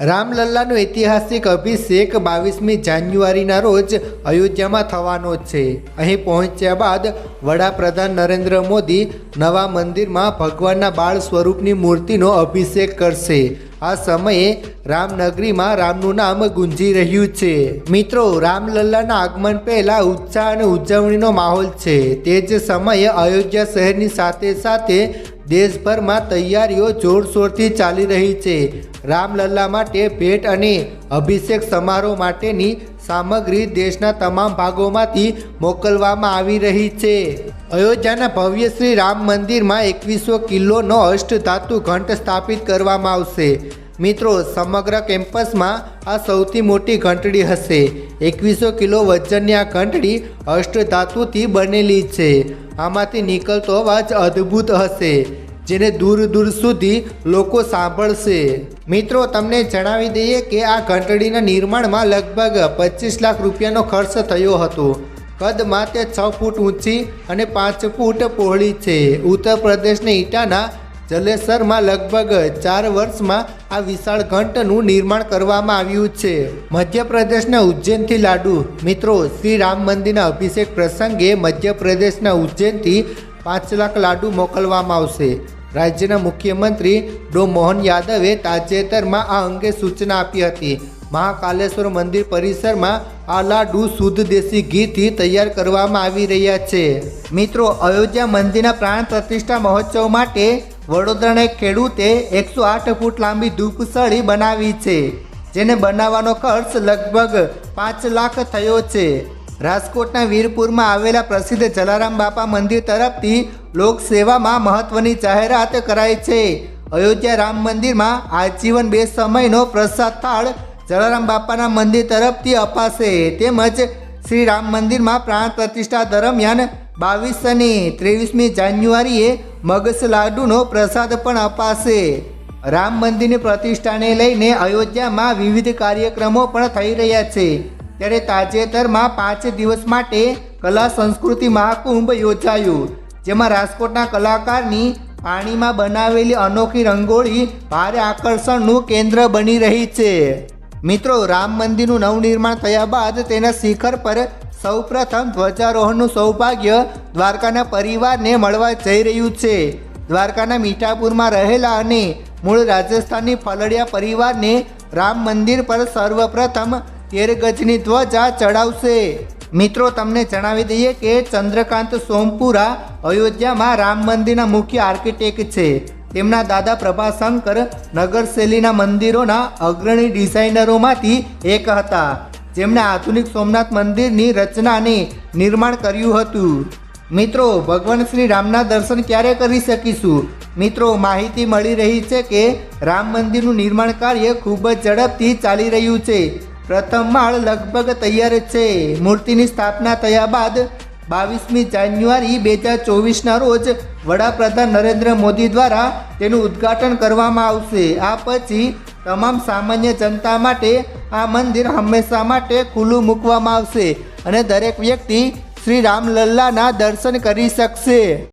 રામલલ્લાનો ઐતિહાસિક અભિષેક બાવીસમી જાન્યુઆરીના રોજ અયોધ્યામાં થવાનો છે. અહીં પહોંચ્યા બાદ વડાપ્રધાન નરેન્દ્ર મોદી નવા મંદિરમાં ભગવાનના બાળ સ્વરૂપની મૂર્તિનો અભિષેક કરશે. આ સમયે રામનગરીમાં રામનું નામ ગુંજી રહ્યું છે. મિત્રો, રામલલ્લાના આગમન પહેલા ઉત્સાહ અને ઉજવણીનો માહોલ છે. તે જ સમયે અયોધ્યા શહેરની સાથે સાથે દેશભરમાં તૈયારીઓ જોરશોરથી ચાલી રહી છે. રામલલ્લા માટે ભેટ અને અભિષેક સમારોહ માટેની સામગ્રી દેશના તમામ ભાગોમાંથી મોકલવામાં આવી રહી છે. અયોધ્યાના ભવ્ય શ્રી રામ મંદિરમાં એકવીસો કિલોનો અષ્ટધાતુ ઘંટ સ્થાપિત કરવામાં આવશે. મિત્રો, સમગ્ર કેમ્પસમાં આ સૌથી મોટી ઘંટડી હશે. એકવીસો કિલો વજનની આ ઘંટડી અષ્ટધાતુથી બનેલી છે. આમાંથી નીકળતો અવાજ અદ્ભુત હશે, જેને દૂર દૂર સુધી લોકો સાંભળશે. મિત્રો, તમને જણાવી દઈએ કે આ ઘંટડીના નિર્માણમાં લગભગ પચીસ લાખ રૂપિયાનો ખર્ચ થયો હતો. કદમાં તે છ ફૂટ ઊંચી અને પાંચ ફૂટ પહોળી છે. ઉત્તર પ્રદેશના ઈટાના જલેસરમાં લગભગ ચાર વર્ષમાં આ વિશાળ ઘંટનું નિર્માણ કરવામાં આવ્યું છે. મધ્યપ્રદેશના ઉજ્જૈનથી લાડુ. મિત્રો, શ્રી રામ મંદિરના અભિષેક પ્રસંગે મધ્યપ્રદેશના ઉજ્જૈનથી પાંચ લાખ લાડુ મોકલવામાં આવશે. રાજ્યના મુખ્યમંત્રી ડો. મોહન યાદવે તાજેતરમાં આ અંગે સૂચના આપી હતી. મહાકાલેશ્વર મંદિર પરિસરમાં આ લાડુ શુદ્ધ દેશી ઘીથી તૈયાર કરવામાં આવી રહ્યા છે. મિત્રો, અયોધ્યા મંદિરના પ્રાણ પ્રતિષ્ઠા મહોત્સવ માટે વડોદરાના ખેડૂતે એકસો આઠ ફૂટ લાંબી ધૂપસળી બનાવી છે, જેને બનાવવાનો ખર્ચ લગભગ પાંચ લાખ થયો છે. રાજકોટના વીરપુરમાં આવેલા પ્રસિદ્ધ જલારામ બાપા મંદિર તરફથી લોકસેવામાં મહત્ત્વની જાહેરાત કરાઈ છે. અયોધ્યા રામ મંદિરમાં આજીવન બે સમયનો પ્રસાદ થાળ જલારામ બાપાના મંદિર તરફથી અપાશે, તેમજ શ્રી રામ મંદિરમાં પ્રાણ પ્રતિષ્ઠા દરમિયાન બાવીસ અને ત્રેવીસમી જાન્યુઆરીએ મગસ લાડુનો પ્રસાદ પણ અપાશે. રામ મંદિરની પ્રતિષ્ઠાને લઈને અયોધ્યામાં વિવિધ કાર્યક્રમો પણ થઈ રહ્યા છે. ત્યારે તાજેતરમાં પાંચ દિવસ માટે કલા સંસ્કૃતિ મહાકુંભ યોજાયું, જેમાં રાજકોટના કલાકારની પાણીમાં બનાવેલી અનોખી રંગોળી ભારે આકર્ષણનું કેન્દ્ર બની રહી છે. મિત્રો, રામ મંદિરનું નવનિર્માણ થયા બાદ તેના શિખર પર સૌપ્રથમ ધ્વજારોહણનું સૌભાગ્ય દ્વારકાના પરિવારને મળવા જઈ રહ્યું છે. દ્વારકાના મીઠાપુરમાં રહેલા અને મૂળ રાજસ્થાનની ફલડિયા પરિવારને રામ મંદિર પર સર્વપ્રથમ તેર ગજની ધ્વજા ચડાવશે. મિત્રો, તમને જણાવી દઈએ કે ચંદ્રકાંત સોમપુરા અયોધ્યામાં રામ મંદિરના મુખ્ય આર્કિટેક્ટ છે. તેમના દાદા પ્રભાશંકર નગર શૈલીના મંદિરોના અગ્રણી ડિઝાઇનરોમાંથી એક હતા. જેમણે આધુનિક સોમનાથ મંદિરની રચનાને નિર્માણ કર્યું હતું. મિત્રો, ભગવાન શ્રી રામના દર્શન ક્યારે કરી શકીશું? મિત્રો, માહિતી મળી રહી છે કે રામ મંદિરનું નિર્માણ કાર્ય ખૂબ જ ઝડપથી ચાલી રહ્યું છે. પ્રથમ માળ લગભગ તૈયાર છે. મૂર્તિની સ્થાપના થયા બાદ બાવીસમી જાન્યુઆરી બે હજાર ચોવીસના રોજ વડાપ્રધાન નરેન્દ્ર મોદી દ્વારા તેનું ઉદ્ઘાટન કરવામાં આવશે. આ પછી તમામ સામાન્ય જનતા માટે આ મંદિર હંમેશા માટે ખુલ્લું મૂકવામાં આવશે અને દરેક વ્યક્તિ શ્રી રામલલ્લાના દર્શન કરી શકશે.